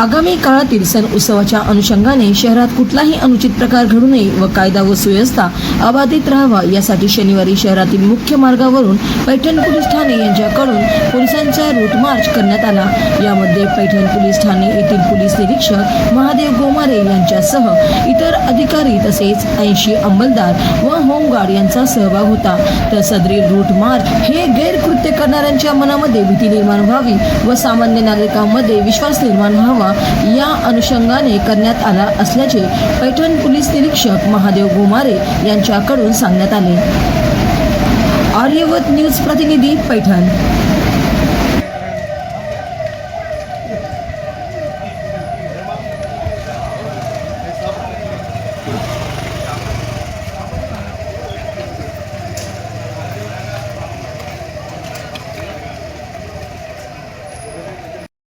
आगामी काळातील सण उत्सवाच्या अनुषंगाने शहरात कुठलाही अनुचित प्रकार घडू नये व कायदा व सुव्यवस्था अबाधित राहावा यासाठी शनिवारी शहरातील मुख्य मार्गावरून पैठण पोलीस ठाणे यांच्याकडून पोलिसांचा रूट मार्च करण्यात आला. यामध्ये पैठण पोलीस ठाणे येथील पोलीस निरीक्षक महादेव गोमारे यांच्यासह इतर अधिकारी तसेच ऐंशी अंमलदार व होमगार्ड यांचा सहभाग होता. तर सदरी रूट मार्च हे गैरकृत्य करणाऱ्यांच्या मनामध्ये भीती निर्माण व्हावी व सामान्य नागरिकांमध्ये विश्वास निर्माण व्हावा या अनुषंगाने करण्यात आला असल्याचे पैठण पोलीस निरीक्षक महादेव गोमारे यांच्याकडून सांगण्यात आले. आर्यवत न्यूज प्रतिनिधी पैठण.